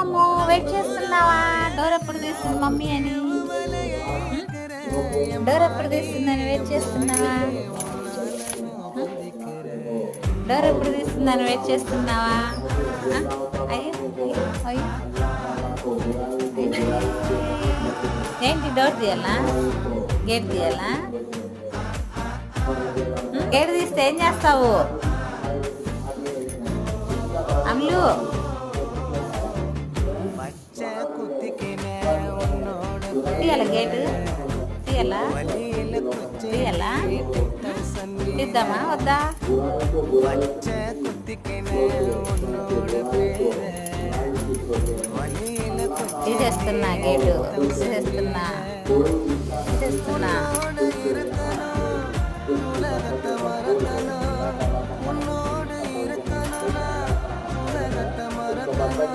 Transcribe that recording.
అమ్మో వెయిట్ చేస్తున్నావా? డోర్ ఎప్పుడు తీస్తుంది మమ్మీ అని? డోర్ ఎప్పుడు తీస్తుందని వెయిట్ చేస్తున్నావా? డోర్ ఎప్పుడు తీస్తుందని వెయిట్ చేస్తున్నావా? అయ్యో అయ్యో, ఏంటి డోర్ తీయాలా? గేట్ తీయాలా? గేట్ తీస్తే ఏం చేస్తావు? అమ్లు తీయాలా గేటు? తీయాలా? తీయాలా? తీద్దామా? వద్దా? తీసేస్తున్నా గేటు. తీసేస్తున్నా. తీసేస్తున్నా.